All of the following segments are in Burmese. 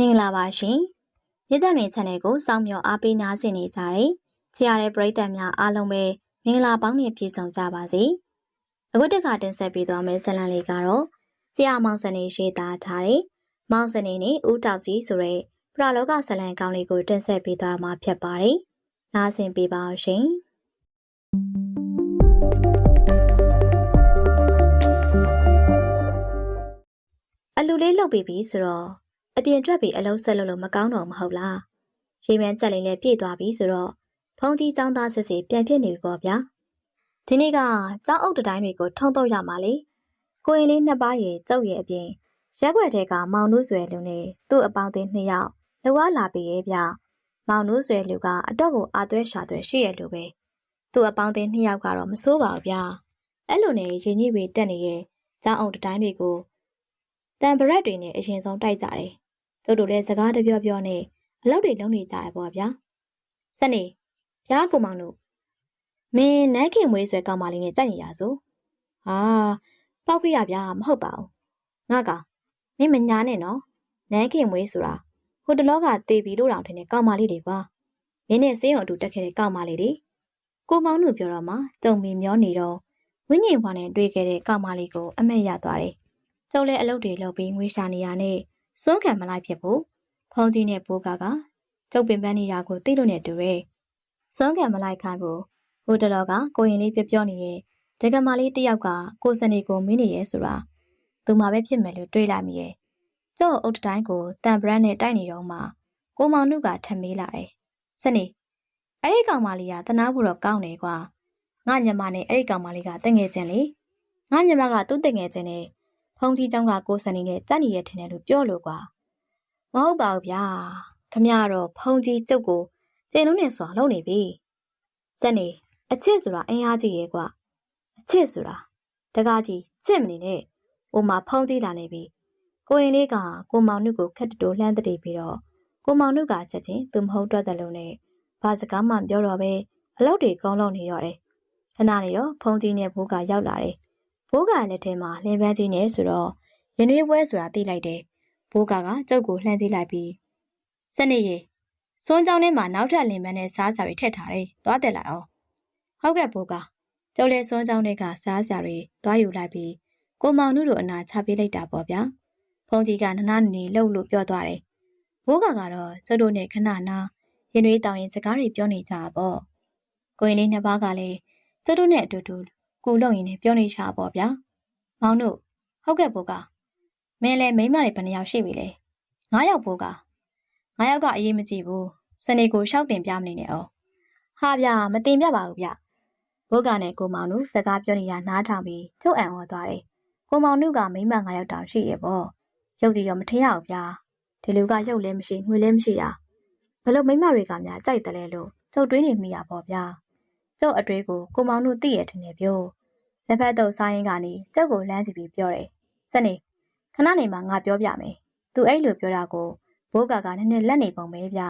မင်္ဂလာပါရှင်။မြေသက်တွင် channel ကိုစောင့်မျှော်အားပေးနားဆင်နေကြတဲ့ဆရာရဲ့ပရိသတ်များအားလုံးပဲမင်္ဂလာပေါင်းနဲ့ပြည့်စုံကြပါစေ။အခုတစ်ခါတင်ဆက်ပေးသွားမယ့်ဇာတ်လမ်းလေးကတော့ဆရာမောင်စနေရေးသားထားတဲ့မောင်စနေနဲ့ဦးတောက်စီဆိုတဲ့ပရလောကဇာတ်လမ်းကောင်းလေးကိုတင်ဆက်ပေးသွားမှာဖြစ်ပါတယ်။နားဆင်ပေးပါအောင်ရှင်။အလူလေးလှုပ်ပြီးပြီဆိုတော့ အပြင်ထွက်ပြီးအလုံးဆက်လို့လို့မကောင်းတော့မဟုတ်လားရေမန်းကြက်လေးလည်းပြည့်သွားပြီဆိုတော့ဖုံးကြီးចောင်းသားစစ်စစ်ပြန်ဖြစ်နေပြီပေါ့ဗျာဒီနေ့ကចောင်းအုပ်တတိုင်းတွေကိုထုံတော့ရမှာလေကိုရင်လေးနှစ်ပါးရဲ့ကျုပ်ရဲ့အပြင်ရက်ွက်တဲ့ကမောင်နုဆွဲလူနဲ့သူ့အပေါင်းအသင်းနှစ်ယောက်လှဝါလာပြီးရဲ့ဗျမောင်နုဆွဲလူကအတော့ကိုအာသွဲရှာသွဲရှိရလူပဲသူ့အပေါင်းအသင်းနှစ်ယောက်ကတော့မစိုးပါဘူးဗျအဲ့လိုနဲ့ရင်ကြီးတွေတက်နေရဲ့ចောင်းအုပ်တတိုင်းတွေကိုတန်ပရက်တွေနဲ့အရင်ဆုံးတိုက်ကြတယ် ကျုပ်တို့လည်းစကားတပြောပြောနဲ့အလုပ်တွေလုပ်နေကြရပေါ့ဗျာစနေဗျာကိုမောင်တို့မင်းနန်းခင်မွေးဆွဲကောင်းမလေးနဲ့ကြိုက်နေရဆိုဟာပောက်ကြရဗျာမဟုတ်ပါဘူးငါကမင်းမညာနဲ့နော်နန်းခင်မွေးဆိုတာဟိုတလောကတေးပြီလို့တောင်ထင်တဲ့ကောင်းမလေးတွေပါမင်းနဲ့စေးရုံအတူတက်ခဲ့တဲ့ကောင်းမလေးတွေကိုမောင်တို့ပြောတော့မှတုံမီမျောနေတော့ဝင်းညင်ဘွားနဲ့တွေ့ခဲ့တဲ့ကောင်းမလေးကိုအမက်ရသွားတယ်ကျုပ်လည်းအလုပ်တွေလုပ်ပြီးငွေရှာနေရနဲ့ စွန့်ခံမလိုက်ဖြစ်ဘူးဖုံးကြီးနဲ့ဘိုးကကကျုပ်ပင်ပန်းနေတာကိုသိလို့နဲ့တူရဲ့စွန့်ခံမလိုက်ခိုင်းဘူးဟိုတလောကကိုရင်လေးပြောပြောနေရဲ့ဒကမာလေးတယောက်ကကိုစနေကိုမင်းနေရဲ့ဆိုတာသူမှပဲဖြစ်မယ်လို့တွေးလိုက်မိရဲ့ကျုပ်အုတ်တိုင်းကိုတန်ဘရန်နဲ့တိုက်နေတော့မှကိုမောင်နုကထပ်မေးလာတယ်စနေအဲ့ဒီကောင်မလေးကတနာဖို့တော့ကောင်းတယ်ကွာငါညမနဲ့အဲ့ဒီကောင်မလေးကတငယ်ချင်းလေငါညမကသူ့တငယ်ချင်းနဲ့ ဖုန်းကြီးကျောင်းကကိုစံနေနဲ့တက်နေရထင်တယ်လို့ပြောလို့ကွာမဟုတ်ပါဘူးဗျာခမရတော့ဖုန်းကြီးကျုပ်ကိုကျင်းလုံးနဲ့ဆိုတာလုံနေပြီစက်နေအချစ်ဆိုတာအင်အားကြီးရဲ့ကွာအချစ်ဆိုတာတကားကြီးချစ်မနေနဲ့ဟိုမှာဖုန်းကြီးလာနေပြီကိုရင်လေးကကိုမောင်နှုတ်ကိုခက်တတိုလှမ်းတည်ပြီးတော့ကိုမောင်နှုတ်ကချက်ချင်းသူမဟုတ်တော့တဲ့လုံးနဲ့ဘာစကားမှပြောတော့ပဲအလုပ်တွေကောင်းလုပ်နေတော့တယ်ခဏနေတော့ဖုန်းကြီးနဲ့ဘိုးကရောက်လာတယ် ဘိုးကလက်ထဲမှာလင်းပန်းကြီးနဲ့ဆိုတော့ရင်ရွေးပွဲဆိုတာသိလိုက်တယ်ဘိုးကကကျုပ်ကိုလှမ်းကြည့်လိုက်ပြီးစနေရေစွန်းကြောင်းထဲမှာနောက်ထပ်လင်းပန်းနဲ့စားစာတွေထည့်ထားတယ်သွားတက်လိုက်အောင်ဟုတ်ကဲ့ဘိုးကကျုပ်လည်းစွန်းကြောင်းတွေကစားစာတွေသွားယူလိုက်ပြီးကိုမောင်နုတို့အနာချပေးလိုက်တာပေါ့ဗျာဖုန်ကြီးကနနနေလှုပ်လို့ပြောသွားတယ်ဘိုးကကတော့ကျုပ်တို့နဲ့ခဏနာရင်ရွေးတောင်ရင်စကားတွေပြောနေကြပေါ့ကိုရင်လေးနှစ်ပါးကလည်းကျုပ်တို့နဲ့အတူတူ ကူလုံရင်လည်းပြောနေရှာပေါ့ဗျာမောင်တို့ဟုတ်ကဲ့ဘိုးကမင်းလည်းမိမတွေဘယ်နှယောက်ရှိပြီလဲငါးယောက်ဘိုးကငါးယောက်ကအရေးမကြည့်ဘူးစနေကိုရှောက်တင်ပြမနေနဲ့အောင်ဟာဗျာမတင်ပြပါဘူးဗျဘိုးကနဲ့ကိုမောင်တို့စကားပြောနေတာနားထောင်ပြီးကျုပ်အံ့ဩသွားတယ်ကိုမောင်တို့ကမိမငါးယောက်တောင်ရှိရဲ့ပေါ့ရုပ်တည်ရောမထင်ရဘူးဗျာဒီလူကရုပ်လည်းမရှိငွေလည်းမရှိတာဘလို့မိမတွေကများကြိုက်တယ်လဲလို့ကျုပ်တွေးနေမိရပေါ့ဗျာ ကျုပ်အတွေးကိုကိုမောင်တို့သိရထင်တယ်ပြောလက်ဖက်တော့စားရင်ကနေကျုပ်ကိုလမ်းကြည့်ပြီးပြောတယ်စနေခဏနေမှငါပြောပြမယ်သူအဲ့လိုပြောတာကိုဘိုးကကနည်းနည်းလက်နေပုံပဲဗျ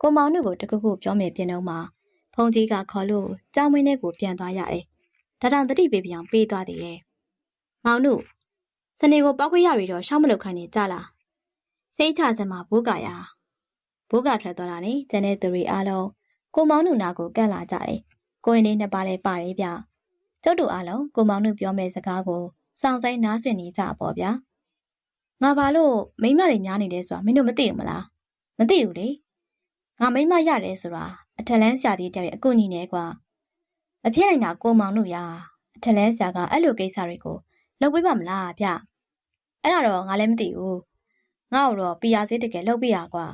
ကိုမောင်တို့ကိုတခုခုပြောမယ်ပြင်တော့မှဖုန်ကြီးကခေါ်လို့ကြောင်းမင်းထဲကိုပြန်သွားရတယ်ဒါတောင်တတိပေးပြောင်ပေးသွားသေးရဲ့မောင်တို့စနေကိုပောက်ခွေရတွေတော့ရှောင်းမလုပ်ခိုင်းနေကြလားစိတ်ချစမှာဘိုးကရဘိုးကထွက်သွားတာနဲ့ကျန်တဲ့သူတွေအားလုံးကိုမောင်တို့နာကိုကန့်လာကြတယ် ကိုရင်လေးနှစ်ပါးလည်းပါတယ်ဗျကျုပ်တို့အားလုံးကိုမောင်တို့ပြောမယ့်စကားကိုစောင့်ဆိုင်နားဆွနေကြပါဗျာငါဘာလို့မိမတွေများနေလဲဆိုတာမင်းတို့မသိဘူးမလားမသိဘူးလေငါမိမရတယ်ဆိုတာအထက်လန်းဆရာကြီးတယောက်ရဲ့အကူအညီနဲ့ကွာမဖြစ်နိုင်တာကိုမောင်တို့ရာအထက်လန်းဆရာကအဲ့လိုကိစ္စတွေကိုလုပ်ပေးပါမလားဗျအဲ့ဒါတော့ငါလည်းမသိဘူးငါ့တော့ပီယာစေးတကယ်လုပ်ပေးရကွာ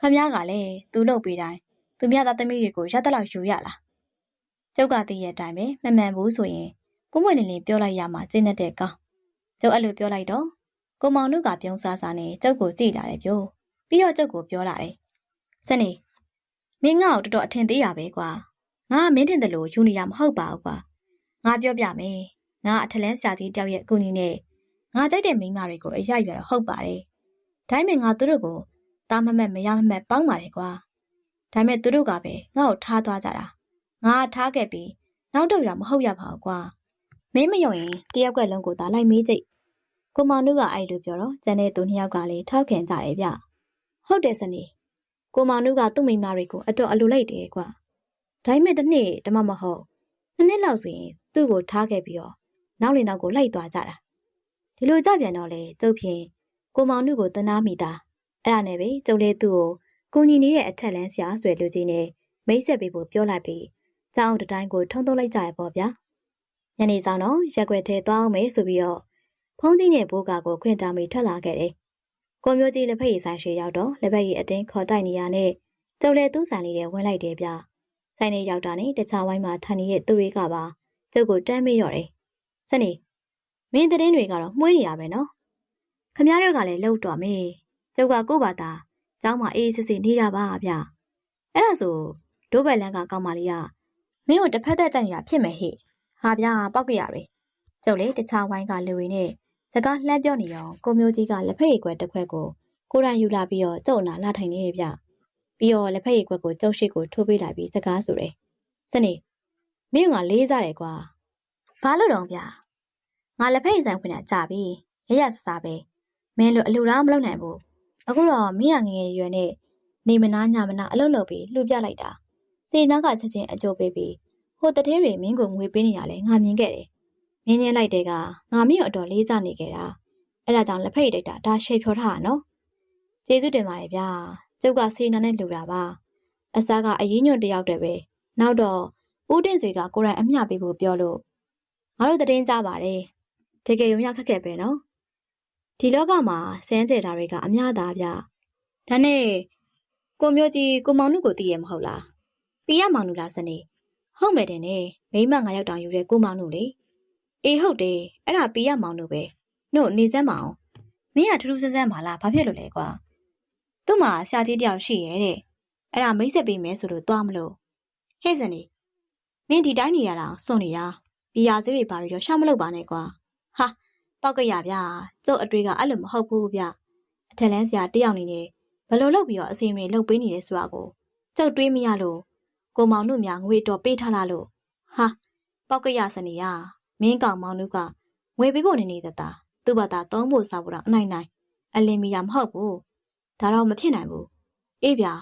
ခမည်းကလည်းသူလုပ်ပေးတိုင်းသူမြတ်သားသမီးတွေကိုရတဲ့လောက်ယူရလား ကျုပ်ကသိရဲ့အတိုင်းပဲမမှန်ဘူးဆိုရင်ပုံမွင့်လင်းလင်းပြောလိုက်ရမှာကျင်းတဲ့ကောင်ကျုပ်အဲ့လိုပြောလိုက်တော့ကိုမောင်တို့ကပြုံးစားစားနဲ့ကျုပ်ကိုကြည့်လာတယ်ပြောပြီးတော့ကျုပ်ကိုပြောလာတယ်စနေမင်းငါ့ကိုတော်တော်အထင်သေးရပဲကွာငါကမင်းတင်တယ်လို့ယူနေရမဟုတ်ပါဘူးကွာငါပြောပြမယ်ငါအထလန်းဆရာကြီးတယောက်ရဲ့အကူအညီနဲ့ငါကြိုက်တဲ့မိန်းမတွေကိုအရရွယ်တော့ဟုတ်ပါတယ်ဒါပေမဲ့ငါသူတို့ကိုတားမမက်မရမမက်ပေါင်းပါတယ်ကွာဒါပေမဲ့သူတို့ကပဲငါ့ကိုထားသွားကြတာ ငါထားခဲ့ပြီးနောက်တော့ရမဟုတ်ရပါဘူးကွာမင်းမယုံရင်တယောက်ကလုံးကိုသာလိုက်မေးကြည့်ကိုမောင်တို့ကအဲ့လိုပြောတော့ကျန်တဲ့သူနှစ်ယောက်ကလည်းထောက်ခံကြတယ်ဗျဟုတ်တယ်စနေကိုမောင်တို့ကသူ့မိန်းမတွေကိုအတော်အလိုလိုက်တယ်ကွာဒါပေမဲ့တစ်နေ့တမမဟုတ်နှစ်နှစ်လောက်ဆိုရင်သူ့ကိုထားခဲ့ပြီးတော့နောက်လေနောက်ကိုလိုက်သွားကြတာဒီလိုကြပြန်တော့လေကျုပ်ဖြင့်ကိုမောင်တို့ကိုတနာမိတာအဲ့ဒါနဲ့ပဲကျုပ်လည်းသူ့ကိုကိုညီနေရဲ့အထက်လန်းဆရာဆွဲလူကြီးနဲ့မိတ်ဆက်ပေးဖို့ပြောလိုက်ပြီး ကျောင်းတတိုင်းကို ထုံထုံလိုက်ကြရပေါ့ဗျာညနေဆောင်တော့ရက်ွက်ထဲသွားအောင်မယ်ဆိုပြီးတော့ဖုန်းကြီးနဲ့ဘိုးကကိုခွင့်တောင်းပြီးထွက်လာခဲ့တယ်ကိုမျိုးကြီးလက်ဖက်ရည်ဆိုင်ရွှေရောက်တော့လက်ဖက်ရည်အတင်းခေါ်တိုက်နေရနဲ့ကျုပ်လည်းသူ့ဆိုင်လေးထဲဝင်လိုက်တယ်ဗျဆိုင်ထဲရောက်တာနဲ့တခြားဝိုင်းမှာထိုင်နေတဲ့သူတွေကပါကျုပ်ကိုတမ်းမေးတော့တယ်စနေမင်းသတင်းတွေကတော့မှုေးနေရပဲနော်ခမရတို့ကလည်းလှုပ်တော့မေးကျုပ်ကကို့ဘာသာကျောင်းမှာအေးအေးဆေးဆေးနေတာပါဗျအဲ့ဒါဆိုဒိုးဘက်လန်းကကောင်းမလေးက မင်းကိုတစ်ဖက်သက်ကြိုက်နေတာဖြစ်မယ်ဟိဟာဗျာပောက်ကြရပဲကျုပ်လေတခြားဝိုင်းကလူတွေနဲ့စကားလှမ်းပြောနေအောင်ကိုမျိုးကြီးကလက်ဖက်ရည်ခွက်တစ်ခွက်ကိုကိုရန်ယူလာပြီးတော့ကျုပ်နာလာထိုင်နေရဲ့ဗျပြီးတော့လက်ဖက်ရည်ခွက်ကိုကျုပ်ရှိကိုထိုးပေးလိုက်ပြီးစကားဆိုတယ်စနေမင်းကလေးစားတယ်ကွာဘာလို့တော့ဗျငါလက်ဖက်ရည်ဆိုင်ဖွင့်တာကြာပြီရရဆဆပဲမင်းလိုအလူလားမလုပ်နိုင်ဘူးအခုတော့မင်းကငငယ်ရွယ်နဲ့နေမနာညမနာအလုပ်လုပ်ပြီးလှူပြလိုက်တာ စေနာကချက်ချင်းအကျိုးပေးပြီးဟိုတထဲတွေမင်းကိုငွေပေးနေရလဲငါမြင်ခဲ့တယ်မင်းချင်းလိုက်တဲ့ကငါမင်းကိုအတော်လေးစားနေခဲ့တာအဲ့ဒါကြောင့်လက်ဖက်ရည်တိုက်တာဒါရှေ့ဖြောထားတာနော်ကျေးဇူးတင်ပါတယ်ဗျာကျုပ်ကစေနာနဲ့လှူတာပါအစားကအရင်ညွန့်တယောက်တည်းပဲနောက်တော့ဦးတင်ဆွေကကိုရိုင်းအမျှပေးဖို့ပြောလို့ငါတို့တည်င်းကြပါတယ်တကယ်ရုံရခက်ခဲ့ပဲနော်ဒီလောကမှာစမ်းကြတာတွေကအများသားဗျဒါနဲ့ကိုမျိုးကြီးကိုမောင်နုကိုသိရမဟုတ်လား ပီရမောင်နုလားစနေဟုတ်မယ်တဲ့နဲ့မိမငါရောက်တောင်ယူတဲ့ကိုမောင်နုလေအေးဟုတ်တယ်အဲ့ဒါပီရမောင်နုပဲနှုတ်နေစမ်းမအောင်မင်းကထူးထူးဆန်းဆန်းပါလားဘာဖြစ်လို့လဲကွာသူ့မှာဆရာကြီးတယောက်ရှိရဲ့တဲ့အဲ့ဒါမိတ်ဆက်ပေးမယ်ဆိုလို့သွားမလို့ဟဲ့စနေမင်းဒီတိုင်းနေရတာစွန့်နေတာဘီယာစေးတွေပါပြီးတော့ရှောက်မလုပ်ပါနဲ့ကွာဟာပောက်ကရဗျာကျုပ်အတွေ့ကအဲ့လိုမဟုတ်ဘူးဗျအထက်လန်းဆရာတယောက်နေနေဘလို့လုပ်ပြီးတော့အစီအမံလုပ်ပေးနေတယ်ဆိုတာကိုကျုပ်တွေးမရလို့ ကိုမောင်တို့များငွေတော်ပေးထားလားလို့ဟာပောက်ကရစနေရမင်းကောင်မောင်တို့ကငွေပေးဖို့နေနေတဲ့တာသူ့ဘာသာသုံးဖို့စားဖို့တော့အနိုင်နိုင်အလင်းမီယာမဟုတ်ဘူးဒါတော့မဖြစ်နိုင်ဘူးအေးဗျာ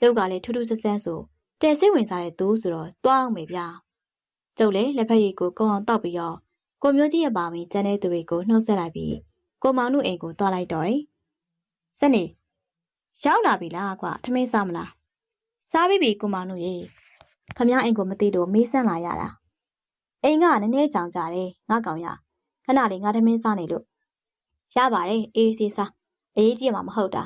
ကျုပ်ကလည်းထူးထူးဆန်းဆန်းဆိုတဲစိတ်ဝင်စားတဲ့သူဆိုတော့တွားအောင်မေဗျာကျုပ်လည်းလက်ဖက်ရည်ကိုကုန်းအောင်တောက်ပြီးတော့ကိုမျိုးကြီးရဲ့ပါဝင်ကျန်တဲ့သူတွေကိုနှုတ်ဆက်လိုက်ပြီးကိုမောင်တို့အိမ်ကိုတွားလိုက်တော့တယ်စနေရောက်လာပြီလားကွာထမင်းစားမလား စားပြီပြီကိုမောင်တို့ရေခမ ्या အိမ်ကိုမသိတော့မေးဆန်းလာရတာအိမ်ကနည်းနည်းကြောင်ကြတယ်ငါကောင်ရခဏလေးငါထမင်းစားနေလို့ရပါတယ်အေးစီစားအေးကြီးမှမဟုတ်တာ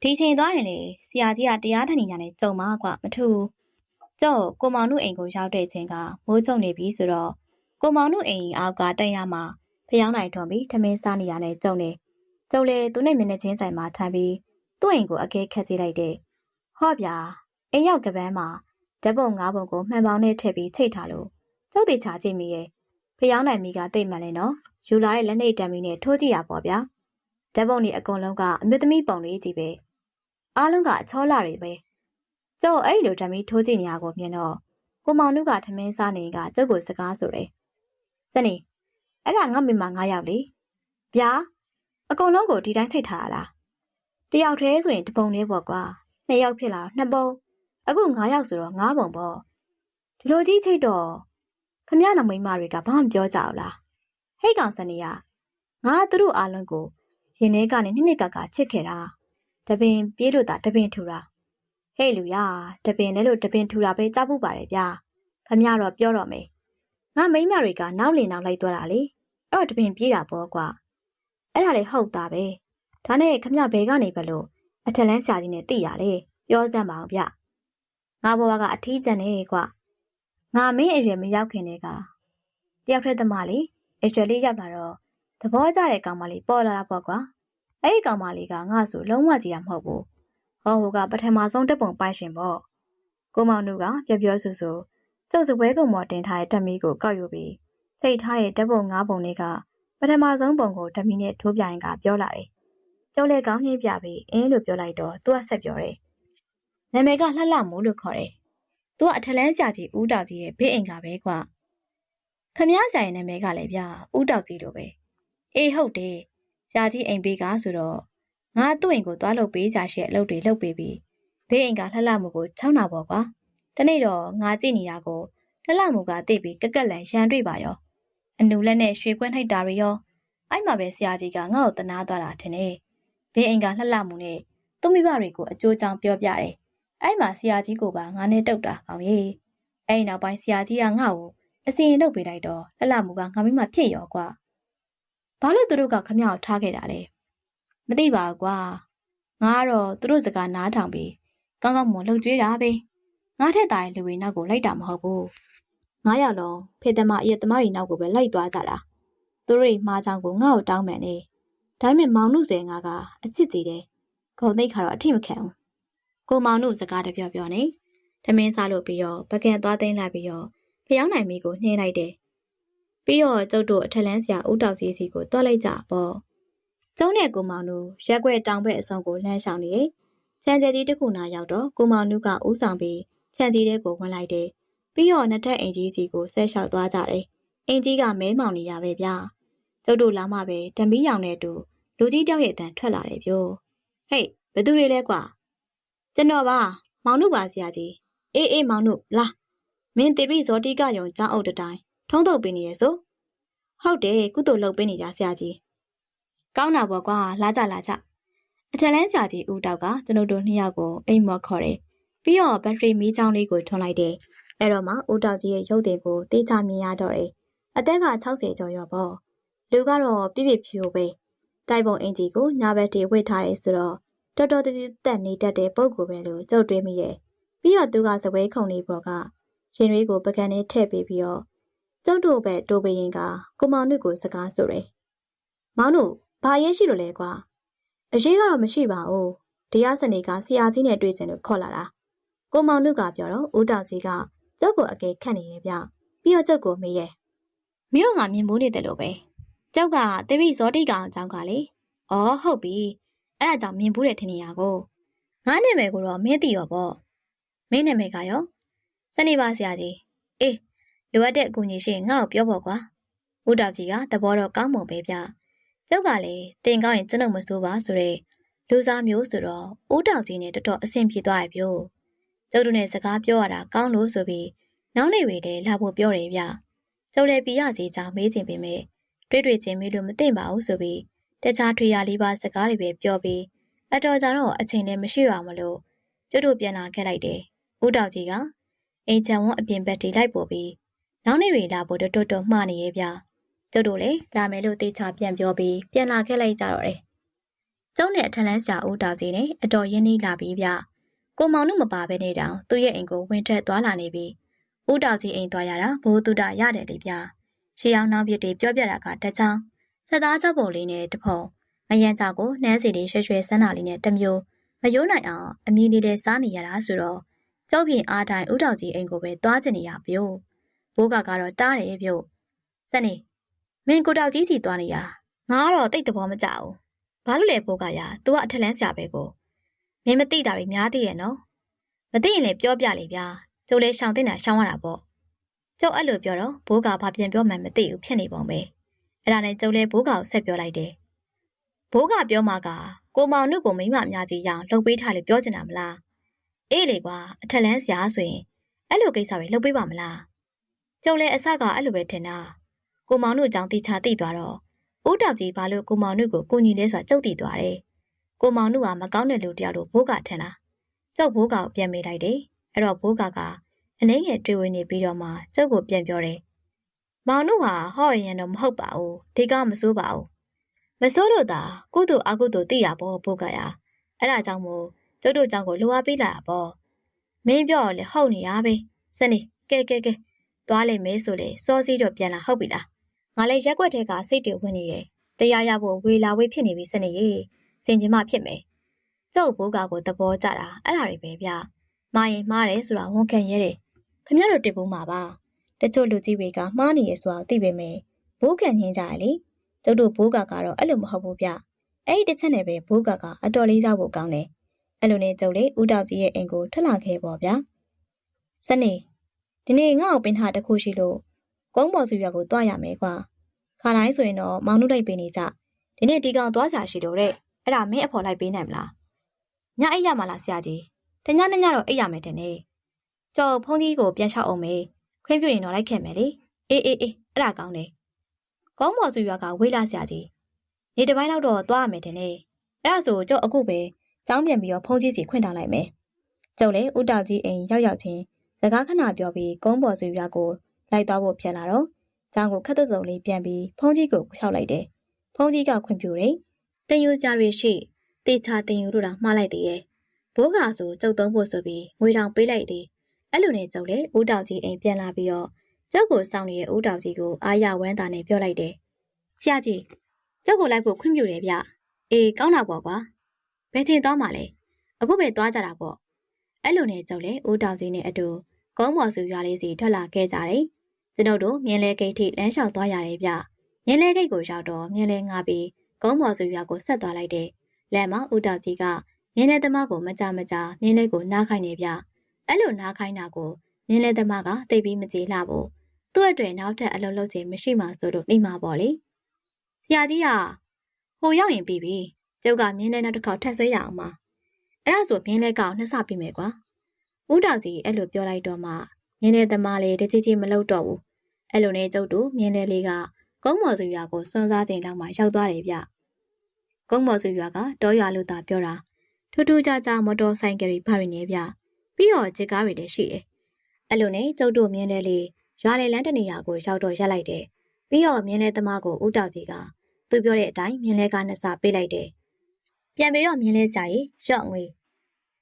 ဒီချိန်သွားရင်လေဆရာကြီးကတရားထဏီညာနဲ့ကြုံမှာကွာမထူးကျော့ကိုမောင်တို့အိမ်ကိုရောက်တဲ့ချိန်ကမိုးချုံနေပြီဆိုတော့ကိုမောင်တို့အိမ်အောက်ကတန်ရမှာဖျောင်းနိုင်ထွန်ပြီးထမင်းစားနေရတဲ့ကြုံနေကျုပ်လေသူနဲ့မျက်နှာချင်းဆိုင်မှာထိုင်ပြီးသူ့အိမ်ကိုအကဲခတ်ကြည့်လိုက်တဲ့ဟော့ဗျာ အိမ်ရောက်ကပန်းမှာဓပုံငါးပုံကိုမှန်ပေါင်းနဲ့ထည့်ပြီးချိတ်ထားလို့ကျုပ်တေချာကြည့်မိရဲ့ဖျောင်းနိုင်မိကတိတ်မှန်လဲနော်ယူလာတဲ့လက်နှိပ်တံမီနဲ့ထိုးကြည့်ရပေါ့ဗျာဓပုံတွေအကုန်လုံးကအမြင့်သမီးပုံလေးကြီးပဲအားလုံးကအချောလာတွေပဲကျုပ်အဲ့လိုဓမီထိုးကြည့်နေရကိုမြင်တော့ကိုမောင်နုကထမင်းစားနေကကျုပ်ကိုစကားဆိုတယ်စနေအဲ့ဒါငါမိမငါရောက်လေဗျာအကုန်လုံးကိုဒီတိုင်းထိတ်ထားတာလားတယောက်တည်းဆိုရင်တပုံလေးပေါ့ကွာနှစ်ယောက်ဖြစ်လာတော့နှစ်ပုံ အခု9ယောက်ဆိုတော့9ပုံပေါ့ဒီလိုကြီးချိတ်တော့ခမရနမိန်းမတွေကဘာမှပြောကြအောင်လားဟိတ်ကောင်စနေရငါသူတို့အားလုံးကိုရင်ထဲကနေနှစ်နှစ်ကကချစ်ခဲ့တာတပင်ပြေးလို့တာတပင်ထူတာဟဲ့လူရတပင်လဲလို့တပင်ထူတာပဲကြားဖို့ပါတယ်ဗျာခမရတော့ပြောတော့မယ်ငါမိန်းမတွေကနောက်လင်နောက်လိုက်သွားတာလေအဲ့တော့တပင်ပြေးတာပေါ့ကွာအဲ့ဒါလေဟုတ်တာပဲဒါနဲ့ခမရဘဲကနေဘလို့အထက်လန်းဆရာကြီးနဲ့သိရလေပြောစမ်းပါအောင်ဗျ ငါဘဝကအထီးကျန်နေကွာငါမင်းအရွယ်မရောက်ခင်တည်းကတယောက်ထက်သမားလေအရွယ်လေးရောက်လာတော့သဘောကျတဲ့ကောင်မလေးပေါ်လာတာပေါ့ကွာအဲ့ဒီကောင်မလေးကငါ့ဆိုလုံးဝကြည့်ရမဟုတ်ဘူးဟောဟိုကပထမဆုံးတက်ပုံပိုက်ရှင်ပေါ့ကိုမောင်တို့ကပြောပြောဆူဆူကျုပ်စပွဲကုံပေါ်တင်ထားတဲ့တက်မီကိုကောက်ယူပြီးစိတ်ထားတဲ့တက်ပုံ၅ပုံလေးကပထမဆုံးပုံကိုတက်မီနဲ့ထိုးပြရင်ကပြောလာတယ်ကျုပ်လည်းကောင်းနှင်းပြပြီးအင်းလို့ပြောလိုက်တော့သူကဆက်ပြောတယ် နာမည်ကလှလှမိုးလို့ခေါ်တယ်သူကအထလန်းဆရာကြီးဦးတောက်ကြီးရဲ့ဘေးအိမ်ကပဲကွာခမည်းဆရာရဲ့နာမည်ကလည်းဗျာဦးတောက်ကြီးလိုပဲအေးဟုတ်တယ်ဆရာကြီးအိမ်ဘေးကဆိုတော့ငါသူ့အိမ်ကိုသွားလုပ်ပေးကြရှိတဲ့အလုပ်တွေလုပ်ပေးပြီးဘေးအိမ်ကလှလှမှုကိုချောင်းနာပေါ့ကွာတနေ့တော့ငါကြည့်နေရကိုလှလှမှုကသိပြီးကက်ကက်လန်ရန်တွေ့ပါရောအနူလက်နဲ့ရွှေကွင်းနှိုက်တာတွေရောအဲ့မှာပဲဆရာကြီးကငါ့ကိုတနာသွားတာထင်တယ်ဘေးအိမ်ကလှလှမှုနဲ့သူ့မိဘတွေကိုအကျိုးကြောင့်ပြောပြတယ် အဲ့မှာဆရာကြီးကိုပါငါနဲ့တုတ်တာကောင်းရဲ့အဲ့နောက်ပိုင်းဆရာကြီးကငါ့ကိုအစီရင်လုပ်ပေးလိုက်တော့လှလှမှုကငါမိမဖြစ်ရောကွာဘာလို့သူတို့ကခမ ्याव ထားခဲ့တာလဲမသိပါဘူးကွာငါကတော့သူတို့စကားနားထောင်ပြီးကောင်းကောင်းမွန်လှုပ်ကြွေးတာပဲငါထက်တာရဲ့လူတွေနောက်ကိုလိုက်တာမဟုတ်ဘူးငါးယောက်လုံးဖေသမားအရက်သမားတွေနောက်ကိုပဲလိုက်သွားကြတာသူတို့တွေမှားချောင်းကိုငါ့ကိုတောင်းမှန်နေဒါပေမဲ့မောင်နှုဆွဲငါကအချစ်ကြည့်တယ်ဂုံသိက်ခါတော့အထိမခံဘူး ကိုမောင်နှုစကားတပြောပြောနေတမင်းစားလို့ပြီးတော့ပကံသွားသိမ်းလိုက်ပြီးတော့ဖျောင်းနိုင်မီကိုနှင်းလိုက်တယ်ပြီးတော့ကျုပ်တို့အထက်လန်းဆရာဦးတောက်ကြီးစီကိုတွားလိုက်ကြပေါ့ကျုံးနဲ့ကိုမောင်တို့ရက်ွက်တောင်ဘက်အစုံကိုလှမ်းရှောင်နေချန်ကျဲကြီးတစ်ခုနာရောက်တော့ကိုမောင်နုကဥဆောင်ပြီးချန်ကြီးတဲ့ကိုဝင်လိုက်တယ်ပြီးတော့နှစ်ထပ်အင်ကြီးစီကိုဆက်လျှောက်သွားကြတယ်အင်ကြီးကမဲမောင်နေရပဲဗျာကျုပ်တို့လာမှပဲဓမီရောင်နဲ့တူလူကြီးတောက်ရဲ့အတန်ထွက်လာတယ်ပြောဟေးဘသူတွေလဲကွာ ကျွန်တော်ပါမောင်နုပါဆရာကြီးအေးအေးမောင်နုလာမင်းတိပိဇောတိကယုံကျောင်းအုပ်တတိုင်းထုံးထုတ်ပေးနေရဆိုဟုတ်တယ်ကုသိုလ်လုပ်ပေးနေတာဆရာကြီးကောင်းတာပေါ့ကွာလာကြလာကြအထက်လန်းဆရာကြီးဦးတောက်ကကျွန်တော်တို့နှစ်ယောက်ကိုအိမ်မော်ခေါ်တယ်ပြီးတော့ဘက်ထရီမီးချောင်းလေးကိုထွန်းလိုက်တယ်အဲ့တော့မှဦးတောက်ကြီးရဲ့ရုပ်တင်ကိုတေးချမြင်ရတော့တယ်အသက်က60ကျော်ရောပေါ့လူကတော့ပြည့်ပြည့်ဖြူပဲတိုက်ပုံအင်ဂျီကိုညာဘက်တီဝှေ့ထားတယ်ဆိုတော့ တော်တော်တည်တက်နေတတ်တဲ့ပုံကိုပဲလို့ကြုတ်တွေးမိရဲ့ပြီးတော့သူကစပွဲခုံလေးပေါ်ကရှင်ရွေးကိုပကံနဲ့ထည့်ပေးပြီးတော့ကျုပ်တို့ပဲတိုးပရင်ကကိုမောင်နုကိုစကားဆိုတယ်။မောင်နုဘာရေးရှိလို့လဲကွာ။အရေးကတော့မရှိပါဘူး။တရားစနေကဆရာကြီးနဲ့တွေ့ချင်လို့ခေါ်လာတာ။ကိုမောင်နုကပြောတော့ဦးတောက်ကြီးကကျုပ်ကိုအကဲခတ်နေရဲ့ဗျ။ပြီးတော့ကျုပ်ကိုမေးရဲ့။မင်းတို့ကမြင်မိုးနေတယ်လို့ပဲ။ကျုပ်ကတပိဇောတိကောင်အကြောင်းကလေ။အော်ဟုတ်ပြီ။ အဲ့ဒါကြောင့်မြင်ဘူးတဲ့ထင်နေရကို။ငါနာမည်ကိုတော့မင်းသိရောပေါ့။မင်းနာမည်ကရောစနေပါဆရာကြီး။အေးလိုအပ်တဲ့အကူအညီရှိရင်ငါ့ကိုပြောဖို့ကွာဦးတောက်ကြီးကသဘောတော့ကောင်းမွန်ပဲဗျကျုပ်ကလည်းတင်ကောင်းရင်ကျွန်ုပ်မစိုးပါဆိုတဲ့လူစားမျိုးဆိုတော့ဦးတောက်ကြီးနဲ့တော်တော်အဆင်ပြေသွားပြီပြောကျုပ်တို့နဲ့စကားပြောရတာကောင်းလို့ဆိုပြီးနောက်နေတွေလည်းလာဖို့ပြောတယ်ဗျကျုပ်လည်းပြရစီကြောင်မေးချင်ပေမဲ့တွေ့တွေ့ချင်းမေးလို့မသိပါဘူးဆိုပြီး တခြားထွေရလေးပါစကားတွေပဲပြောပြီးအတော်ကြာတော့အချိန်လည်းမရှိရမလို့ကျုပ်တို့ပြန်လာခဲ့လိုက်တယ်ဦးတောက်ကြီးကအိမ်ချံဝန်းအပြင်ဘက်ထိလိုက်ပို့ပြီးနောက်နေ့တွေလာဖို့တော်တော်မှားနေရဲ့ဗျကျုပ်တို့လည်းလာမယ်လို့တေချာပြန်ပြောပြီးပြန်လာခဲ့လိုက်ကြတော့တယ်ကျုံနဲ့အထက်လန်းဆရာဦးတောင်ကြီးနဲ့အတော်ရင်းနှီးလာပြီးဗျကိုမောင်တို့မပါဘဲနေတောင်သူ့ရဲ့အိမ်ကိုဝင်ထက်သွားလာနေပြီးဦးတောင်ကြီးအိမ်သွားရတာဘိုးတုဒရတယ်လေဗျရှေးအောင်နောက်ပြစ်တွေပြောပြတာကတချောင်း ဆက်သားချက်ပုံလေးနဲ့တဖုံမယန်းကြောက်ကိုနှမ်းစီလေးရွှဲရွှဲဆန်းတာလေးနဲ့တမျိုးမယိုးနိုင်အောင်အမီလေးလေးစားနေရတာဆိုတော့ကျုပ်ပြင်အားတိုင်းဦးတောင်ကြီးအိမ်ကိုပဲသွားကျင်နေရပြို့ဘိုးကကတော့တားတယ်ပြုတ်စနေမင်းကိုတောက်ကြီးစီသွားနေရငါကတော့တိတ်တဘောမကြဘူးဘာလို့လဲဘိုးကရ तू ကအထက်လန်းဆရာပဲကိုမင်းမသိတာတွေများသေးရဲ့နော်မသိရင်လည်းပြောပြလေဗျာကျုပ်လည်းရှောင်တင်တာရှောင်ရတာပေါ့ကျုပ်အဲ့လိုပြောတော့ဘိုးကဘာပြန်ပြောမှန်းမသိဘူးဖြစ်နေပုံပဲ အဲ့ဒါနဲ့ကျုပ်လည်းဘိုးကကိုဆက်ပြောလိုက်တယ်ဘိုးကပြောမှကကိုမောင်နုကိုမိမအများကြီးရအောင်လှုပ်ပေးထားလေပြောချင်တာမလားအေးလေကွာအထက်လန်းဆရာဆိုရင်အဲ့လိုကိစ္စတွေလှုပ်ပေးပါမလားကျုံလည်းအဆကအဲ့လိုပဲထင်တာကိုမောင်တို့အကြောင်းတိချာသိသွားတော့ဦးတောက်ကြီးဘာလို့ကိုမောင်တို့ကိုကိုညီလဲဆိုတာကြုတ်တည်သွားတယ်ကိုမောင်တို့ကမကောင်းတဲ့လူတယောက်လို့ဘိုးကထင်တာကျုပ်ဘိုးကကိုပြန်မေးလိုက်တယ်အဲ့တော့ဘိုးကကအနှင်းငယ်တွေ့ဝင်နေပြီးတော့မှကျုပ်ကိုပြန်ပြောတယ် မောင်တို့ဟာဟော့ရင်တော့မဟုတ်ပါဘူးဒီကမစိုးပါဘူးမစိုးလို့သာကုသိုလ်အကုသိုလ်သိရပေါ့ဘိုးကရအဲ့ဒါကြောင့်မို့ကျုပ်တို့ကြောင့်ကိုလိုအားပေးလာတာပေါ့မင်းပြောလေဟုတ်နေရပဲစနေကဲကဲကဲသွားလိမ့်မယ်ဆိုလေစောစီးတော့ပြန်လာဟုတ်ပြီလားငါလည်းရက်ွက်တဲ့ကစိတ်တွေဝင်နေတယ်တရားရဖို့ဝေလာဝေးဖြစ်နေပြီစနေရေစင်ကျင်မဖြစ်မယ်ကျုပ်ဘိုးကကိုသဘောကျတာအဲ့ဒါတွေပဲဗျမာရင်မှားတယ်ဆိုတာဝန်ခံရဲတယ်ခမရတို့တစ်ဘူးမှာပါ တချို့လူကြီးတွေကမှားနေရဆိုတာသိပေမဲ့ဘိုးကန်ညင်းကြရလေကျုပ်တို့ဘိုးကကတော့အဲ့လိုမဟုတ်ဘူးဗျအဲ့ဒီတစ်ချက်နဲ့ပဲဘိုးကကအတော်လေးစားဖို့ကောင်းတယ်အဲ့လိုနဲ့ကျုပ်လေဦးတောက်ကြီးရဲ့အိမ်ကိုထွက်လာခဲ့ပေါ့ဗျာစနေဒီနေ့ငါ့ကိုပင်ထားတခုရှိလို့ကုန်းပေါ်စုရွာကိုတွားရမယ်ကွာခါတိုင်းဆိုရင်တော့မောင်နှုတ်လိုက်ပေးနေကြဒီနေ့ဒီကောင်သွားချာရှိတော့တဲ့အဲ့ဒါမင်းအဖော်လိုက်ပေးနိုင်မလားညအိပ်ရမှာလားဆရာကြီးတညညညတော့အိပ်ရမယ်တဲ့နေကျော်ဖုန်းကြီးကိုပြန်လျှောက်အောင်မေ ခွင့်ပြုရင်တော့လိုက်ခဲ့မယ်လေအေးအေးအေးအဲ့ဒါကောင်းတယ်ကောင်းမော်စုရွာကဝေးလာဆရာကြီးနေတစ်ပိုင်းလောက်တော့သွားရမယ်တဲ့နေအဲ့ဒါဆိုကျော်အခုပဲကျောင်းပြန်ပြီးတော့ဖုန်းကြီးစီခွင့်တောင်းလိုက်မယ်ကျော်လေဦးတောက်ကြီးအိမ်ရောက်ရောက်ချင်းစကားခဏပြောပြီးကုန်းပေါ်စုရွာကိုလိုက်သွားဖို့ဖြစ်လာတော့ကျောင်းကိုခက်တုံတုံလေးပြန်ပြီးဖုန်းကြီးကိုလျှောက်လိုက်တယ်ဖုန်းကြီးကခွင့်ပြုတယ်တင်ယူကြရရှိတေချာတင်ယူလို့တော့မှားလိုက်သေးရဲ့ဘိုးကဆိုကျုပ်သုံးဖို့ဆိုပြီးငွေတောင်ပေးလိုက်သေး အဲ့လိုနဲ့ကျုပ်လေဦးတောင်ကြီးအိမ်ပြန်လာပြီးတော့ကျုပ်ကိုစောင့်နေတဲ့ဦးတောင်ကြီးကိုအားရဝမ်းသာနဲ့ပြောလိုက်တယ်ဆရာကြီးကျုပ်ကိုလိုက်ဖို့ခွင့်ပြုတယ်ဗျအေးကောင်းတာပေါ့ကွာဘယ်ချိန်သွားမှလဲအခုပဲသွားကြတာပေါ့အဲ့လိုနဲ့ကျုပ်လေဦးတောင်ကြီးနဲ့အတူကုန်းပေါ်စုရွာလေးစီထွက်လာခဲ့ကြတယ်ကျွန်ုပ်တို့မြင်းလဲဂိတ်ထိလမ်းလျှောက်သွားရတယ်ဗျမြင်းလဲဂိတ်ကိုရောက်တော့မြင်းလဲငါပြီးကုန်းပေါ်စုရွာကိုဆက်သွားလိုက်တယ်လမ်းမှာဦးတောင်ကြီးကမြင်းလဲသမားကိုမကြမကြမြင်းလဲကိုနားခိုင်းနေဗျ အဲ့လိုနားခိုင်းတာကိုမြင်းလဲသမားကသိပြီးမကြေလှဘူးသူ့အတွက်နောက်ထပ်အလုပ်လုပ်ခြင်းမရှိမှဆိုလို့နေမှာပေါ့လေဆရာကြီးကဟိုရောက်ရင်ပြီးပြီကျုပ်ကမြင်းလဲနောက်တစ်ခေါက်ထပ်ဆွဲရအောင်ပါအဲ့ဒါဆိုမြင်းလဲကောင်နှဆပြီးမယ်ကွာဦးတောင်ကြီးအဲ့လိုပြောလိုက်တော့မှမြင်းလဲသမားလေးတကြီးကြီးမလုပ်တော့ဘူးအဲ့လိုနဲ့ကျုပ်တို့မြင်းလဲလေးကကုန်းမော်စုရွာကိုစွန့်စားချိန်လောက်မှရောက်သွားတယ်ဗျကုန်းမော်စုရွာကတောရွာလို့သာပြောတာထူးထူးခြားခြားမော်တော်ဆိုင်ကယ်တွေဘာတွေနေဗျ ပြီးတော့ဂျစ်ကားတွေလည်းရှိတယ်အဲ့လိုနဲ့ကျုပ်တို့မြင်းလဲလေးရွာလေလန်းတနေရာကိုရောက်တော့ရက်လိုက်တယ်ပြီးတော့မြင်းလဲသမားကိုဦးတောက်ကြီးကသူပြောတဲ့အတိုင်းမြင်းလဲကနှစ်စာပေးလိုက်တယ်ပြန်ပြီးတော့မြင်းလဲဆရာကြီးရော့ငွေ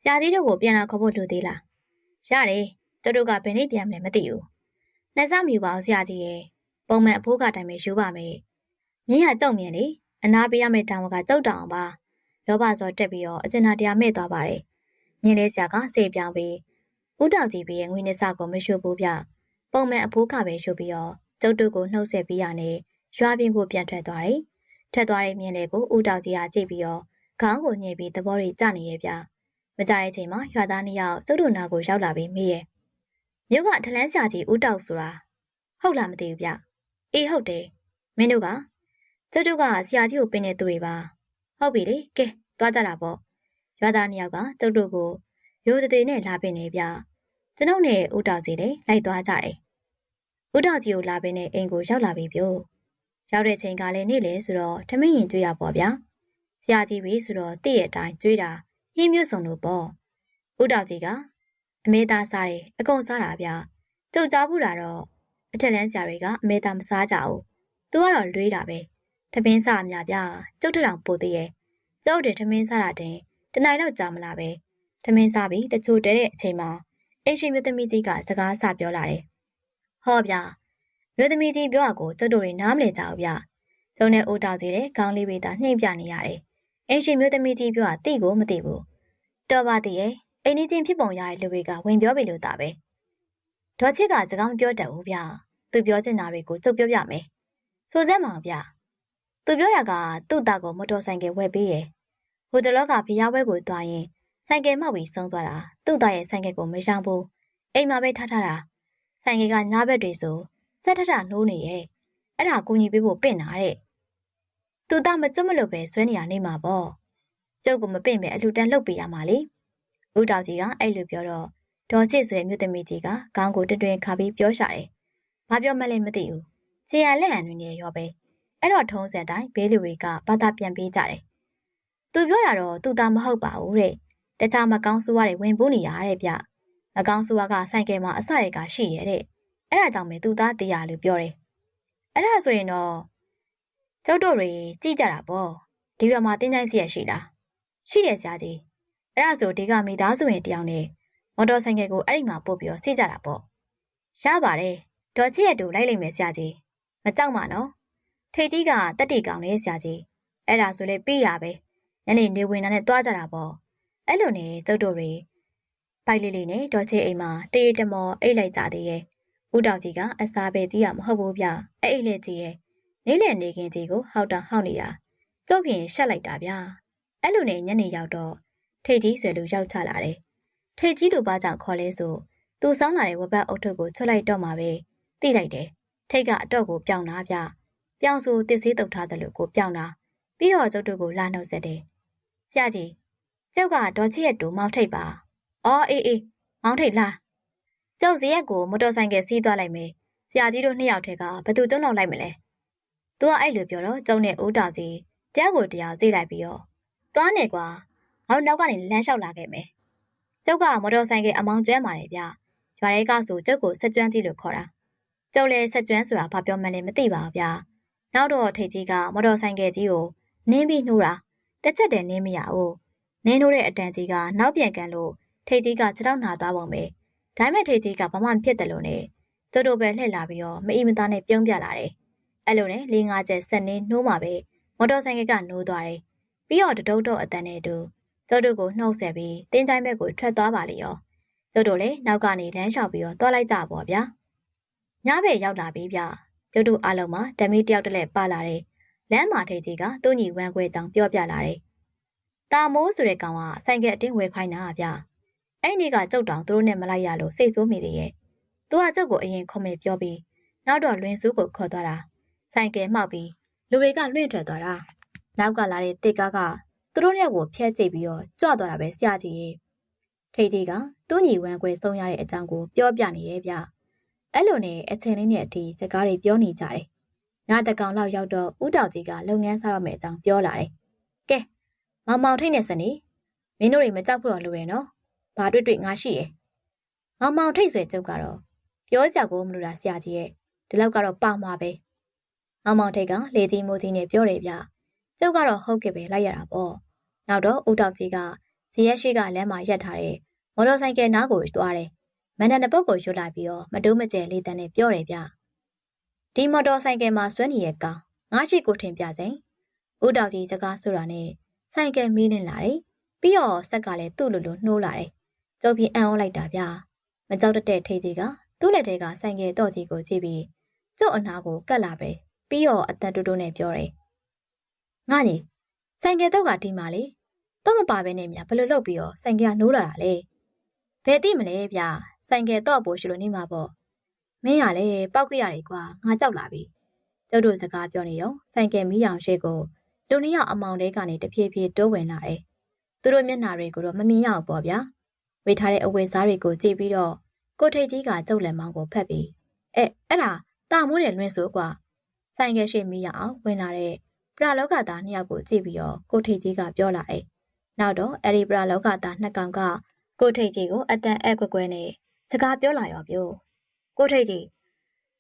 ဆရာကြီးတို့ကိုပြန်လာခေါ်ဖို့လိုသေးလားရတယ်ကျုပ်တို့ကဘယ်နေ့ပြန်မလဲမသိဘူးနှစ်စမယူပါအောင်ဆရာကြီးရဲ့ပုံမှန်အဖိုးကတိုင်ပဲယူပါမယ်မြင်းရကြောက်မြင်လေအနာပေးရမယ့်တောင်ကကြောက်တောင်ပါလောဘစောတက်ပြီးတော့အကျဉ်းတရားမဲ့သွားပါတယ် မြင်းလေးဆရာကစေပြောင်းပြီးဦးတောင်ကြီးပြီးရဲ့ငွေနှစ်စကိုမရှုဘူးဗျပုံမှန်အဖိုးကပဲရှုပြီးတော့ကျုပ်တို့ကိုနှုတ်ဆက်ပြီးရနဲ့ရွာပြင်းကိုပြန်ထွက်သွားတယ်ထွက်သွားတဲ့မြင်းလေးကိုဦးတောင်ကြီးကကြည့်ပြီးတော့ခေါင်းကိုညှိပြီးသဘောတွေကျနေရဲ့ဗျမကြတဲ့အချိန်မှာရွာသားနှစ်ယောက်ကျုပ်တို့နာကိုရောက်လာပြီးမေးရဲ့မြို့ကထလန်းဆရာကြီးဦးတောက်ဆိုတာဟုတ်လားမသိဘူးဗျအေးဟုတ်တယ်မင်းတို့ကကျုပ်တို့ကဆရာကြီးကိုပင်နေသူတွေပါဟုတ်ပြီလေကဲသွားကြတာပေါ့ ရွာသားနှစ်ယောက်ကကျုပ်တို့ကိုရိုးတည်နဲ့လာပင်နေဗျကျွန်ုပ်နဲ့ဦးတောက်ကြီးလည်းလိုက်သွားကြတယ်ဦးတောက်ကြီးကိုလာပင်နေအိမ်ကိုရောက်လာပြီပြို့ရောက်တဲ့ချိန်ကလည်းနေ့လေဆိုတော့ထမင်းရင်ကျွေးရပေါ့ဗျာဆရာကြီးပြီဆိုတော့တည့်ရဲ့အတိုင်းကျွေးတာဟင်းမျိုးစုံလို့ပေါ့ဦးတောက်ကြီးကအမေသားစားတယ်အကုန်စားတာဗျကြုတ်ကြားဘူးတာတော့အထက်လန်းဆရာတွေကအမေသားမစားကြဘူးသူကတော့လွေးတာပဲထမင်းစားအများဗျကျုပ်တောင်ပိုသေးရဲ့ကျုပ်တွေထမင်းစားတာတင် တနိုင်တော့ကြာမလားပဲထမင်းစားပြီးတချို့တဲတဲ့အချိန်မှာအင်ရှင်မြသမီးကြီးကစကားဆပြောလာတယ်ဟောဗျမြသမီးကြီးပြောတာကိုကျုပ်တို့တွေနားမလည်ကြဘူးဗျကျုံနဲ့အိုးတောက်ကြီးတဲ့ခေါင်းလေးပဲသာနှိမ့်ပြနေရတယ်အင်ရှင်မြသမီးကြီးပြောတာတိကိုမသိဘူးတော်ပါသေးရဲ့အိမ်ကြီးချင်းဖြစ်ပုံရတဲ့လူတွေကဝင်ပြောပြီလို့သာပဲဒေါ်ချစ်ကစကားမပြောတတ်ဘူးဗျသူပြောချင်တာတွေကိုကျုပ်ပြောပြမယ်ဆိုစမ်းမအောင်ဗျသူပြောတာကသူ့သားကိုမော်တော်ဆိုင်ကယ်ဝယ်ပေးရယ် ဟိုတလောကဖျားပွဲကိုသွားရင်ဆိုင်ကယ်မှောက်ပြီးဆုံးသွားတာသူ့သားရဲ့ဆိုင်ကယ်ကိုမရောင်းဘူးအိမ်မှာပဲထားထားတာဆိုင်ကယ်ကညားဘက်တွေဆိုဆက်ထထနှိုးနေရဲ့အဲ့ဒါကူညီပေးဖို့ပင့်တာတဲ့သူသားမကျွတ်မလို့ပဲဆွဲနေရနေမှာပေါ့ကျုပ်ကမပင့်ပဲအလှတန်းလှုပ်ပေးရမှာလေဦးတောင်ကြီးကအဲ့လိုပြောတော့ဒေါ်ချစ်ဆွေမြို့သမီးကြီးကခေါင်းကိုတွင်တွင်ခါပြီးပြောရှာတယ်။ဘာပြောမှလည်းမသိဘူး။ခြေရလက်ဟန်တွေနဲ့ရောပဲ။အဲ့တော့ထုံးစံတိုင်းဘေးလူတွေကဘာသာပြန်ပေးကြတယ်။ သူပြောတာတော့သူသားမဟုတ်ပါဘူးတဲ့။တခြားမကောင်းဆိုးရတွေဝင်ပိုးနေရတဲ့ဗျ။မကောင်းဆိုးရကဆိုင်ကယ်မှာအစရကရှိရဲ့တဲ့။အဲ့ဒါကြောင့်ပဲသူသားတရားလို့ပြောတယ်။အဲ့ဒါဆိုရင်တော့ကျုပ်တို့တွေကြည့်ကြတာပေါ့။ဒီဘက်မှာတင်းချိုင်းစီရရှိလား။ရှိတယ်ဆရာကြီး။အဲ့ဒါဆိုဒီကမိသားစုဝင်တယောက်နဲ့မော်တော်ဆိုင်ကယ်ကိုအဲ့ဒီမှာပို့ပြီးတော့စီးကြတာပေါ့ရပါတယ်ဒေါ်ချစ်ရဲ့တူလိုက်လိုက်မယ်ဆရာကြီးမကြောက်ပါနော်ထိတ်ကြီးကတက်တီကောင်လေးဆရာကြီးအဲ့ဒါဆိုလေပြရပဲ ညနေနေဝင်တာနဲ့တွားကြတာပေါ့အဲ့လိုနဲ့ကျုပ်တို့တွေပိုက်လေးလေးနဲ့ဒေါ်ချစ်အိမ်မှာတရေတမော်အိတ်လိုက်ကြသေးရဲ့ဦးတောင်ကြီးကအစာပဲကြီးရမဟုတ်ဘူးဗျအဲ့အိတ်လက်ကြီးရဲ့နေလေနေခင်ကြီးကိုဟောက်တာဟောက်နေတာကျုပ်ပြင်ရှက်လိုက်တာဗျအဲ့လိုနဲ့ညနေရောက်တော့ထိတ်ကြီးဆွေလူရောက်ချလာတယ်ထိတ်ကြီးတို့ဘာကြောင့်ခေါ်လဲဆိုသူဆောင်းလာတဲ့ဝဘတ်အုတ်ထုပ်ကိုချွတ်လိုက်တော့မှပဲသိလိုက်တယ်ထိတ်ကအတော့ကိုပြောင်းလာဗျပြောင်းဆိုတစ်စေးတုတ်ထားတယ်လို့ကိုပြောင်းလာပြီးတော့ကျုပ်တို့ကိုလာနှုတ်ဆက်တယ် ဆရာကြီးကျုပ်ကဒေါ်ချစ်ရဲ့တူမောင်ထိတ်ပါအော်အေးအေးမောင်ထိတ်လားကျုပ်ဇရက်ကိုမော်တော်ဆိုင်ကယ်စီးသွားလိုက်မယ်ဆရာကြီးတို့နှစ်ယောက်ထဲကဘသူကျုံတော့လိုက်မလဲသူကအဲ့လိုပြောတော့ကျုံနဲ့ဦးတောင်ကြီးတရားကိုတရားကြည့်လိုက်ပြီးတော့သွားနေကွာငါတို့နောက်ကနေလမ်းလျှောက်လာခဲ့မယ်ကျုပ်ကမော်တော်ဆိုင်ကယ်အမောင်ကျွမ်းပါတယ်ဗျရွာထဲကဆိုကျုပ်ကိုဆက်ကျွမ်းကြီးလို့ခေါ်တာကျုပ်လည်းဆက်ကျွမ်းဆိုတာဘာပြောမှန်းလည်းမသိပါဘူးဗျနောက်တော့ထိတ်ကြီးကမော်တော်ဆိုင်ကယ်ကြီးကိုနင်းပြီးနှိုးတာ တစ်ချက်တည်းနင်းမရဘူးနင်းနှိုးတဲ့အတန်ကြီးကနောက်ပြန်ကန်လို့ထိတ်ကြီးကခြေထောက်နာသွားပုံပဲဒါပေမဲ့ထိတ်ကြီးကဘာမှမဖြစ်တယ်လို့နဲ့ကျုပ်တို့ပဲလှည့်လာပြီးတော့မအီမသားနဲ့ပြုံးပြလာတယ်အဲ့လိုနဲ့လေးငါးချက်ဆက်နေနှိုးမှာပဲမော်တော်ဆိုင်ကကနိုးသွားတယ်ပြီးတော့တတုတ်တုတ်အတန်နဲ့တူကျုပ်တို့ကိုနှုတ်ဆက်ပြီးတင်းချိုင်းဘက်ကိုထွက်သွားပါလေရောကျုပ်တို့လည်းနောက်ကနေလမ်းလျှောက်ပြီးတော့တွားလိုက်ကြပါဗျာညဘက်ရောက်လာပြီဗျကျုပ်တို့အားလုံးမှာဓမီတယောက်တလက်ပါလာတယ် လမ်းမာထိတ်ကြီးကသူ့ညီဝမ်းခွဲကြောင်ပြောပြလာတယ်တာမိုးဆိုတဲ့ကောင်ကဆိုင်ကအတင်းဝဲခိုင်းတာဗျအဲ့ဒီကကျုပ်တောင်သူတို့နဲ့မလိုက်ရလို့စိတ်ဆိုးမိသေးရဲ့သူကကျုပ်ကိုအရင်ခုံမဲ့ပြောပြီးနောက်တော့လွင်စုကိုခေါ်သွားတာဆိုင်ကယ်မှောက်ပြီးလူတွေကလွင့်ထွက်သွားတာနောက်ကလာတဲ့တစ်ကားကသူတို့ရက်ကိုဖျက်ကျိတ်ပြီးတော့ကြွသွားတာပဲဆရာကြီးရေထိတ်ကြီးကသူ့ညီဝမ်းခွဲဆုံးရတဲ့အကြောင်းကိုပြောပြနေရဲ့ဗျအဲ့လိုနဲ့အချိန်လေးနဲ့အထိစကားတွေပြောနေကြတယ် ညတကောင်လောက်ရောက်တော့ဦးတောင်ကြီးကလုပ်ငန်းစားရမယ့်အကြောင်းပြောလာတယ်ကဲမောင်မောင်ထိတ်နေစနေမင်းတို့တွေမကြောက်ဖို့တော့လိုရဲ့နော်ဘာတွေ့တွေ့ငါရှိရဲ့မောင်မောင်ထိတ်ဆွဲကျုပ်ကတော့ပြောကြကိုမလို့လားဆရာကြီးရဲ့ဒီလောက်ကတော့ပါမှာပဲမောင်မောင်ထိတ်ကလေကြီးမိုးကြီးနဲ့ပြောတယ်ဗျကျုပ်ကတော့ဟုတ်ကဲ့ပဲလိုက်ရတာပေါ့နောက်တော့ဦးတောက်ကြီးကဇီရက်ရှိကလမ်းမှာရက်ထားတဲ့မော်တော်ဆိုင်ကယ်နားကိုသွားတယ်မန္တန်တစ်ပုတ်ကိုရွတ်လာပြီးတော့မတိုးမကျဲလေးတန်းနဲ့ပြောတယ်ဗျ ဒီမော်တော်ဆိုင်ကယ်မှာဆွဲနေရဲ့ကောင်ငါရှိကိုထင်ပြစိန်ဦးတောက်ကြီးစကားဆိုတာနဲ့ဆိုင်ကယ်မီးနေလာတယ်ပြီးတော့ဆက်ကလည်းသူ့လိုလိုနှိုးလာတယ်ကျုပ်ပြင်းအံ့ဩလိုက်တာဗျမကြောက်တတဲ့ထိတ်ကြီးကသူ့လက်ထဲကဆိုင်ကယ်တော့ကြီးကိုကြည့်ပြီးကျုပ်အနာကိုကတ်လာပဲပြီးတော့အသက်တူတူနဲ့ပြောတယ်ငါညီဆိုင်ကယ်တော့ကဒီမှာလေတော့မပါဘဲနဲ့မြဘယ်လိုလုပ်ပြီးတော့ဆိုင်ကယ်ကနိုးလာတာလဲဘယ်သိမလဲဗျဆိုင်ကယ်တော့ပို့ရှိလို့နေမှာပေါ့ မင်းရလေပောက်ကြရတယ်ကွာငါကြောက်လာပြီကျုပ်တို့စကားပြောနေရောဆိုင်ကယ်မီးရောင်ရှိကိုလူနှစ်ယောက်အမောင်တဲကနေတဖြည်းဖြည်းတိုးဝင်လာတယ်သူတို့မျက်နှာတွေကိုတော့မမြင်ရအောင်ပေါ့ဗျာဝေထားတဲ့အဝတ်စားတွေကိုကြည့်ပြီးတော့ကိုထိတ်ကြီးကကျုပ်လက်မောင်းကိုဖက်ပြီးအဲအဲ့ဒါတာမိုးတယ်လွင်ဆိုကွာဆိုင်ကယ်ရှိမိရအောင်ဝင်လာတဲ့ပရာလောကသားနှစ်ယောက်ကိုကြည့်ပြီးတော့ကိုထိတ်ကြီးကပြောလာတယ်။နောက်တော့အဲ့ဒီပရာလောကသားနှစ်ကောင်ကကိုထိတ်ကြီးကိုအတန်အဲ့ကွက်ကွဲနဲ့စကားပြောလာရောပြော။ ကိုထိတ်ကြီး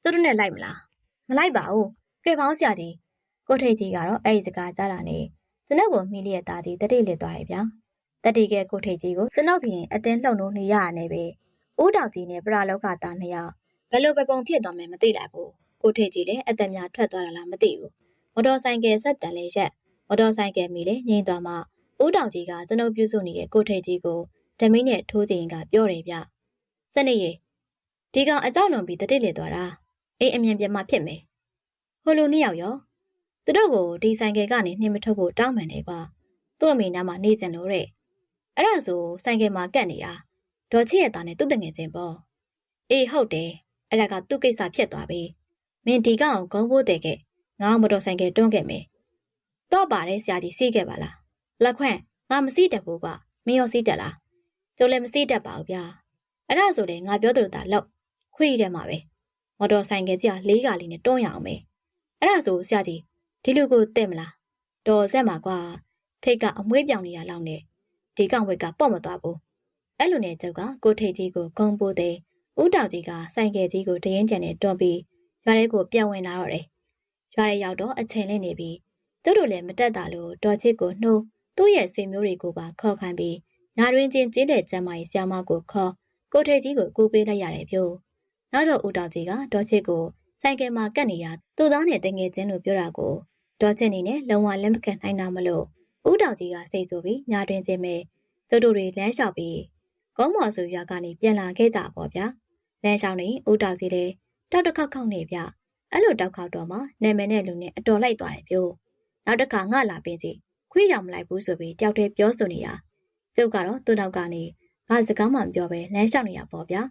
သူတို့နဲ့လိုက်မလား။မလိုက်ပါဘူး။ကဲပေါင်းဆရာကြီးကိုထိတ်ကြီးကတော့အဲ့ဒီစကားကြားတာနဲ့ကျွန်ုပ်ကိုမိလျက်သားကြီးတတိလစ်သွားတယ်ဗျာ။တတိကကိုထိတ်ကြီးကိုကျွန်ုပ်ခင်အတင်းလှုပ်လို့နေရရနေပဲ။ဦးတောင်ကြီးနဲ့ပရာလောကသားနှစ်ယောက်ဘယ်လိုပဲပုံဖြစ်သွားမယ်မသိလိုက်ဘူး။ကိုထိတ်ကြီးလည်းအသက်များထွက်သွားတာလားမသိဘူး။မော်တော်ဆိုင်ကယ်ဆက်တန်လေးရက်မော်တော်ဆိုင်ကယ်မီလည်းငြိမ်သွားမှဦးတောင်ကြီးကကျွန်ုပ်ပြုစုနေတဲ့ကိုထိတ်ကြီးကိုဓမင်းနဲ့ထိုးချိန်ကပြောတယ်ဗျ။စနေရေ ဒီကောင်အကြောက်လွန်ပြီးတတိလစ်သွားတာ။အေးအမြင်ပြမဖြစ်မယ်။ဟိုလိုနှစ်ယောက်ရောသူတို့ကိုဒီဆိုင်ကယ်ကနေနှင်းမထုတ်ဖို့တောင်းပန်တယ်ကွာ။သူ့အမေနားမှာနေကြလို့တဲ့။အဲ့ဒါဆိုဆိုင်ကယ်မှာကတ်နေတာဒေါ်ချစ်ရဲ့သားနဲ့သူ့တငယ်ချင်းပေါ့။အေးဟုတ်တယ်။အဲ့ဒါကသူ့ကိစ္စဖြစ်သွားပြီ။မင်းဒီကောင်ဂုံဖို့တဲ့ကငါမတော်ဆိုင်ကယ်တွန်းခဲ့မယ်။တော့ပါတယ်ဆရာကြီးစီးခဲ့ပါလား။လက်ခွန့်ငါမစီးတတ်ဘူးကွာ။မင်းရောစီးတတ်လား။ကျိုးလည်းမစီးတတ်ပါဘူးဗျာ။အဲ့ဒါဆိုလေငါပြောသလိုသာလောက် ခွေးထဲမှာပဲ။မော်တော်ဆိုင်ကယ်ကြီးကလေးကလေးနဲ့တွန်းရအောင်ပဲ။အဲ့ဒါဆိုဆရာကြီးဒီလူကိုတဲ့မလား။တော်ဆက်မှာကွာ။ထိတ်ကအမွှေးပြောင်နေရလောက်နဲ့ဒီကောင်ဝက်ကပေါ့မသွားဘူး။အဲ့လိုနဲ့ကျုပ်ကကိုထိတ်ကြီးကိုဂုံပိုးတဲ့ဦးတောင်ကြီးကဆိုင်ကယ်ကြီးကိုတရင်ကျန်နဲ့တွန်းပြီးရွာထဲကိုပြန်ဝင်လာတော့တယ်။ရွာထဲရောက်တော့အချိန်လေးနေပြီးကျုပ်တို့လည်းမတက်တာလို့ဒေါ်ချစ်ကိုနှိုးသူ့ရဲ့ဆွေမျိုးတွေကိုပါခေါ်ခိုင်းပြီးညာတွင်ချင်းကျင်းတဲ့ကျမ်းမာရေးဆရာမကိုခေါ်ကိုထေကြီးကိုကူပေးလိုက်ရတယ်ပြို့ နောက်တော့ဦးတောင်ကြီးကဒေါ်ချစ်ကိုဆိုင်ကယ်မှာကတ်နေရသူ့သားနဲ့တငယ်ချင်းတို့ပြောတာကိုဒေါ်ချစ်နေနဲ့လုံဝလက်မခံနိုင်တာမလို့ဦးတောင်ကြီးကစိတ်ဆိုပြီးညာတွင်ချင်းပဲကျုပ်တို့တွေလမ်းလျှောက်ပြီးကုန်းမော်စုရွာကနေပြန်လာခဲ့ကြပါဗျာလမ်းလျှောက်နေဦးတောင်ကြီးလည်းတောက်တစ်ခေါက်ခေါက်နေဗျအဲ့လိုတောက်ခေါက်တော့မှနာမည်နဲ့လူနဲ့အတော်လိုက်သွားတယ်ပြို့နောက်တစ်ခါငါလာပင်စီခွေးရောင်မလိုက်ဘူးဆိုပြီးတယောက်တည်းပြောဆိုနေတာကျုပ်ကတော့သူ့နောက်ကနေဘာစကားမှမပြောဘဲလမ်းလျှောက်နေရပေါ့ဗျာ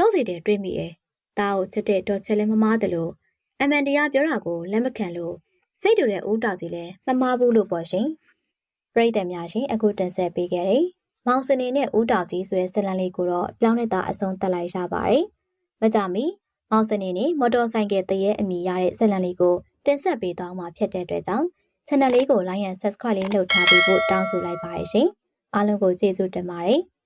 ကျုံးစီတဲ့တွေးမိရဲ့တားကိုချစ်တဲ့တော့ချက်လည်းမမားတယ်လို့အမှန်တရားပြောတာကိုလက်မခံလို့စိတ်တူတဲ့ဦးတောက်ကြီးလည်းမမားဘူးလို့ပေါ့ရှင်ပရိသတ်များရှင်အခုတင်ဆက်ပေးခဲ့တယ်။မောင်စနေနဲ့ဦးတောင်ကြီးဆိုတဲ့ဇလန်လေးကိုတော့ပြောင်းနေတာအဆုံးသတ်လိုက်ရပါတယ်။မကြမီမောင်စနေနဲ့မော်တော်ဆိုင်ကယ်တရဲအမိရတဲ့ဇလန်လေးကိုတင်ဆက်ပေးသွားမှာဖြစ်တဲ့အတွက်ကြောင့် channel လေးကို like and subscribe လေးလုပ်ထားပေးဖို့တောင်းဆိုလိုက်ပါတယ်ရှင်။အားလုံးကိုကျေးဇူးတင်ပါတယ်။